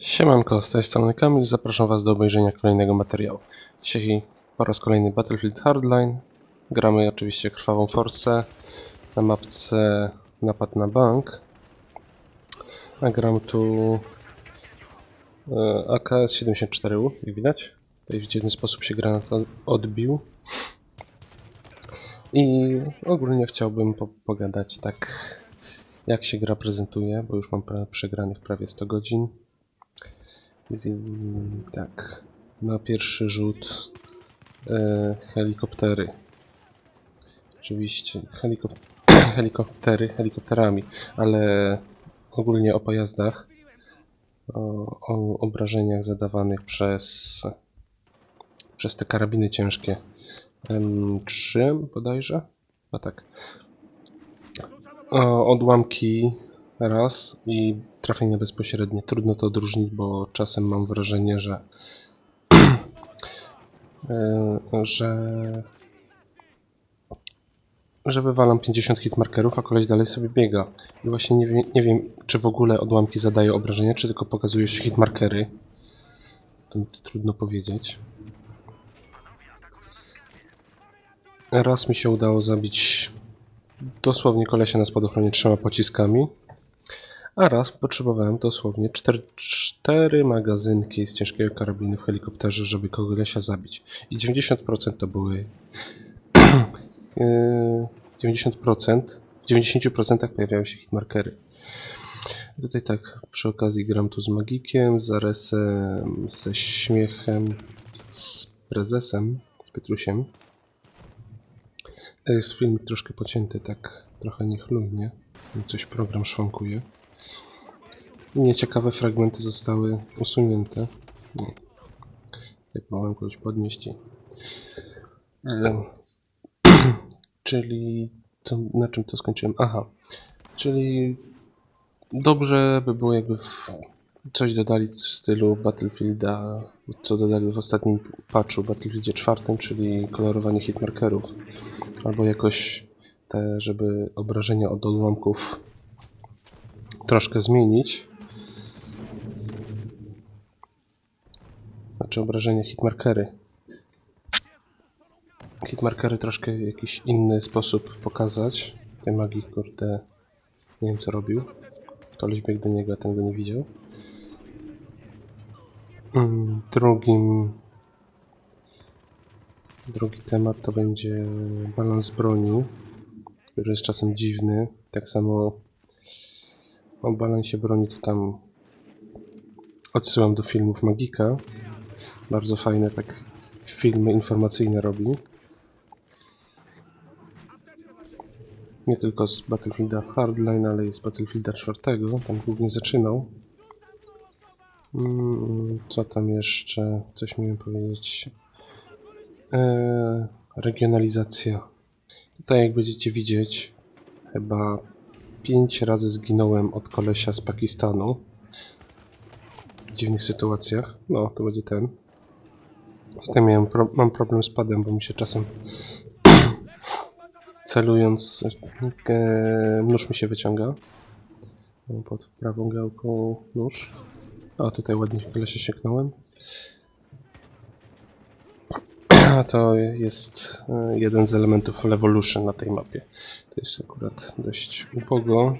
Siemanko, z tej strony Kamil, zapraszam Was do obejrzenia kolejnego materiału. Dzisiaj po raz kolejny Battlefield Hardline. Gramy oczywiście krwawą forsę na mapce napad na bank. A gram tu e, AKS-74U, jak widać. Tutaj w dziwny sposób się granat od- odbił. I ogólnie chciałbym po pogadać tak, jak się gra prezentuje, bo już mam pra przegranych prawie 100 godzin. Z- Tak, na pierwszy rzut e, helikoptery. Oczywiście helikop helikoptery helikopterami, ale ogólnie o pojazdach, o, o obrażeniach zadawanych przez przez te karabiny ciężkie. M3 bodajże? A tak. O, odłamki raz i trafienie bezpośrednie. Trudno to odróżnić, bo czasem mam wrażenie, że że że wywalam 50 hitmarkerów, a koleś dalej sobie biega. I właśnie nie, wie, nie wiem, czy w ogóle odłamki zadają obrażenia, czy tylko pokazują się hitmarkery. To trudno powiedzieć. Raz mi się udało zabić dosłownie kolesia na spadochronie trzema pociskami. A raz potrzebowałem dosłownie 4, 4 magazynki z ciężkiego karabinu w helikopterze, żeby kolesia zabić. I 90% to były... yy, 90%, w 90% pojawiały się hitmarkery. Tutaj tak, przy okazji gram tu z Magikiem, z Aresem, ze Śmiechem, z Prezesem, z Petrusiem. To jest filmik troszkę pocięty, tak trochę niechlujnie. Coś program szwankuje. Nieciekawe fragmenty zostały usunięte. No. Tak mogłem kogoś podnieść. Em, Czyli... Co, na czym to skończyłem? Aha. Czyli... Dobrze by było jakby w coś dodali w stylu Battlefielda, co dodali w ostatnim patchu Battlefieldzie 4, czyli kolorowanie hitmarkerów. Albo jakoś te, żeby obrażenia od odłamków troszkę zmienić. Obrażenia hitmarkery. Hitmarkery troszkę w jakiś inny sposób pokazać. Ten magik, kurde, nie wiem co robił. Koleś biegł do niego, a ten go nie widział. Mm, Drugim drugi temat to będzie balans broni, który jest czasem dziwny. Tak samo o balansie broni to tam odsyłam do filmów Magika. Bardzo fajne tak filmy informacyjne robi. Nie tylko z Battlefielda Hardline, ale i z Battlefielda 4. Tam głównie zaczynał. Mm, Co tam jeszcze? Coś miałem powiedzieć. Eee, regionalizacja. Tutaj jak będziecie widzieć, chyba 5 razy zginąłem od kolesia z Pakistanu. Dziwnych sytuacjach. No, to będzie ten. Tutaj miałem pro mam problem z padem, bo mi się czasem celując e, nóż mi się wyciąga. Pod prawą gałką nóż. A tutaj ładnie w się. A to jest e, jeden z elementów Levolution na tej mapie. To jest akurat dość ubogo,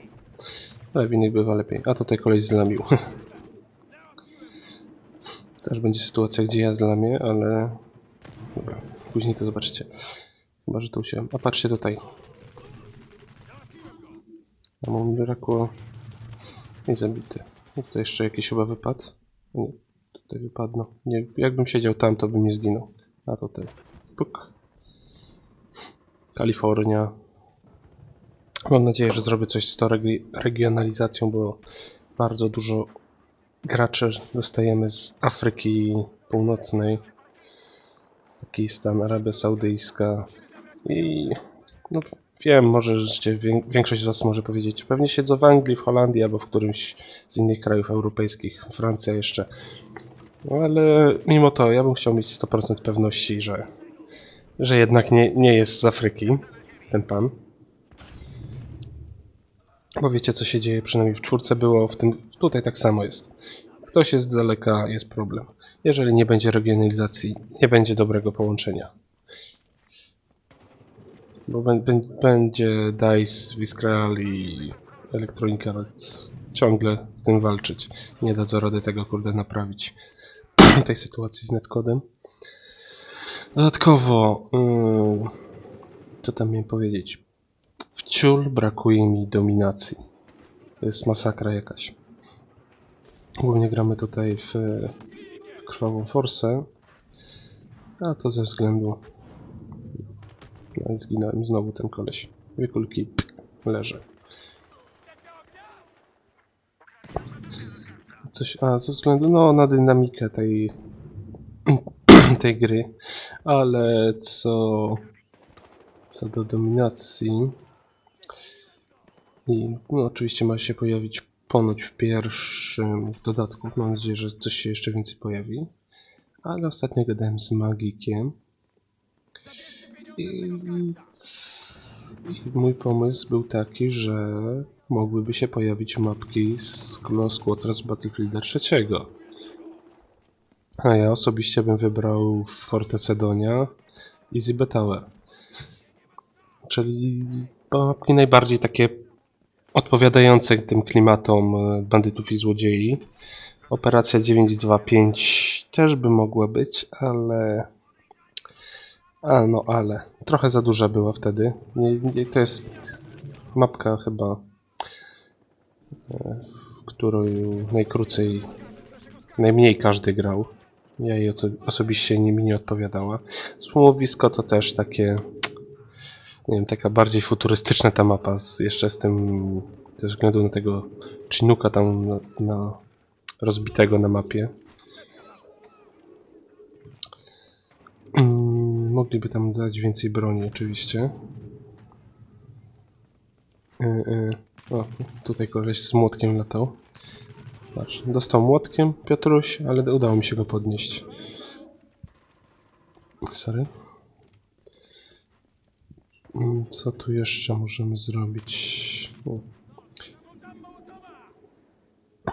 ale w innych bywa lepiej. A tutaj kolej zlamił. Też będzie sytuacja, gdzie ja zlamię, ale... Dobra, później to zobaczycie. Chyba, że to się... A patrzcie tutaj. A mu brakło... I zabity. I tutaj jeszcze jakiś chyba wypadł. Nie, tutaj wypadło. Nie, jakbym siedział tam, to bym nie zginął. A tutaj. Puk. Kalifornia. Mam nadzieję, że zrobię coś z tą regi regionalizacją, bo bardzo dużo graczy dostajemy z Afryki Północnej. Pakistan, Arabia Saudyjska i no wiem, może że wię- większość z Was może powiedzieć, pewnie siedzą w Anglii, w Holandii albo w którymś z innych krajów europejskich, Francja jeszcze. No ale mimo to ja bym chciał mieć 100% pewności, że, że jednak nie, nie jest z Afryki ten pan. Bo wiecie co się dzieje, przynajmniej w czwórce było, w tym tutaj tak samo jest. ktoś jest z daleka, jest problem. Jeżeli nie będzie regionalizacji, nie będzie dobrego połączenia. Bo bę- bę- będzie DICE, Visceral i Electronic Arts ciągle z tym walczyć. Nie dadzą rady tego kurde naprawić. tej sytuacji z netcodem. Dodatkowo, yy, co tam miałem powiedzieć? Wciul brakuje mi dominacji. To jest masakra jakaś. Głównie gramy tutaj w, w krwawą forsę. A to ze względu... No i zginąłem znowu ten koleś. Dwie kulki leży. Coś, a ze względu no, na dynamikę tej, tej gry, ale co, co do dominacji i no, oczywiście ma się pojawić ponoć w pierwszym z dodatków, mam nadzieję, że coś się jeszcze więcej pojawi, ale ostatnio gadałem z Magikiem i, i mój pomysł był taki, że mogłyby się pojawić mapki z Close Quarters Battlefielda III. A ja osobiście bym wybrał Forte Sedonia i Zibe Tower. Czyli mapki najbardziej takie odpowiadające tym klimatom e, bandytów i złodziei. Operacja 925 też by mogła być, ale... A, no ale. Trochę za duża była wtedy. Nie, nie, to jest mapka chyba, e, w którą najkrócej, najmniej każdy grał. Ja jej oso- osobiście nie mi nie odpowiadała. Słowowisko to też takie, nie wiem, taka bardziej futurystyczna ta mapa, z, jeszcze z tym, ze względu na tego Chinooka tam na, na rozbitego na mapie. Mm, mogliby tam dać więcej broni oczywiście. Yy, yy. O, tutaj koleś z młotkiem latał. Patrz, dostał młotkiem Piotruś, ale udało mi się go podnieść. Sorry. Co tu jeszcze możemy zrobić? O.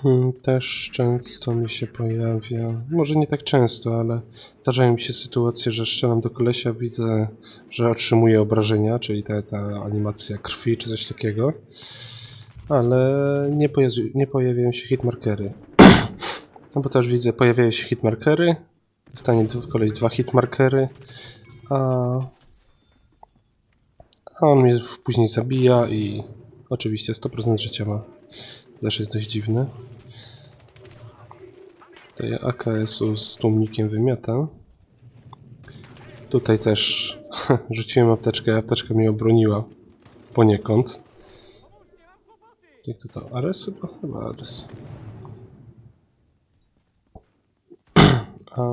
Mm, Też często mi się pojawia, może nie tak często, ale zdarzają mi się sytuacje, że strzelam do kolesia, widzę, że otrzymuje obrażenia, czyli ta, ta animacja krwi czy coś takiego, ale nie, pojawi, nie pojawiają się hitmarkery. No bo też widzę, pojawiają się hitmarkery, dostanie koleś dwa hitmarkery, a, a on mnie później zabija i oczywiście 100% życia ma. To też jest dość dziwne. Tutaj AKS-u z tłumnikiem wymiata. Tutaj też rzuciłem apteczkę, a apteczka mnie obroniła poniekąd. Jak to to? Ares chyba? Chyba Ares. A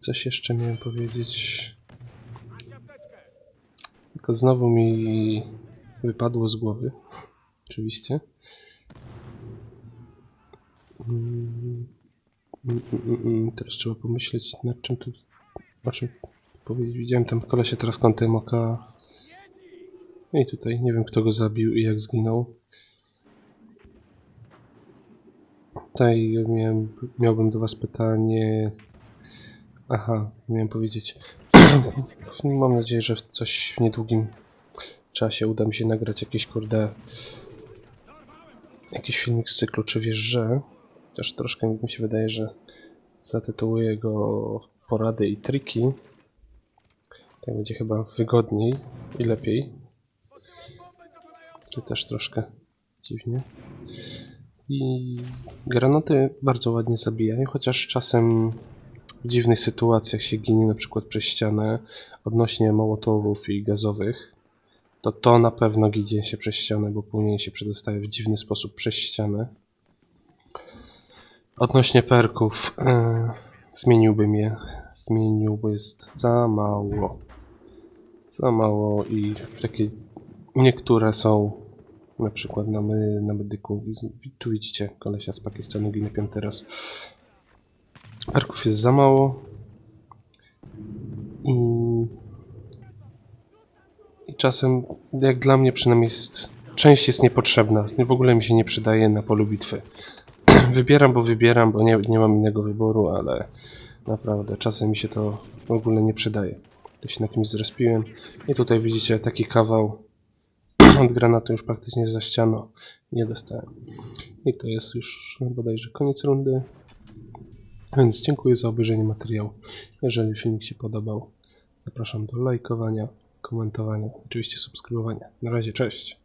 coś jeszcze miałem powiedzieć. Tylko znowu mi wypadło z głowy. Oczywiście. Teraz trzeba pomyśleć nad czym tu... O czym powiedzieć. Widziałem tam kolesie teraz kątem oka. No i tutaj nie wiem kto go zabił i jak zginął. Tutaj miałbym do was pytanie... Aha, miałem powiedzieć. Mam nadzieję, że coś w niedługim czasie uda mi się nagrać jakieś kurde... Jakiś filmik z cyklu Czy wiesz, że... Też troszkę mi się wydaje, że zatytułuję go Porady i triki. Tak będzie chyba wygodniej i lepiej. Czy też troszkę dziwnie. I granaty bardzo ładnie zabijają, chociaż czasem w dziwnych sytuacjach się ginie na przykład przez ścianę odnośnie mołotowów i gazowych. To to na pewno ginie się przez ścianę, bo później się przedostaje w dziwny sposób przez ścianę. Odnośnie perków, yy, zmieniłbym je. Zmieniłby jest za mało. Za mało i takie niektóre są na przykład na, my, na medyku. Tu widzicie kolesia z Pakistanu ginie piąty raz. Perków jest za mało. I, I czasem, jak dla mnie przynajmniej jest, część jest niepotrzebna. W ogóle mi się nie przydaje na polu bitwy. wybieram, bo wybieram, bo nie, nie mam innego wyboru, ale naprawdę czasem mi się to w ogóle nie przydaje. Tu się na kimś zrespiłem i tutaj widzicie taki kawał od granatu już praktycznie za ścianą nie dostałem. I to jest już bodajże koniec rundy. Więc dziękuję za obejrzenie materiału. Jeżeli filmik się podobał, zapraszam do lajkowania, komentowania, oczywiście subskrybowania. Na razie, cześć!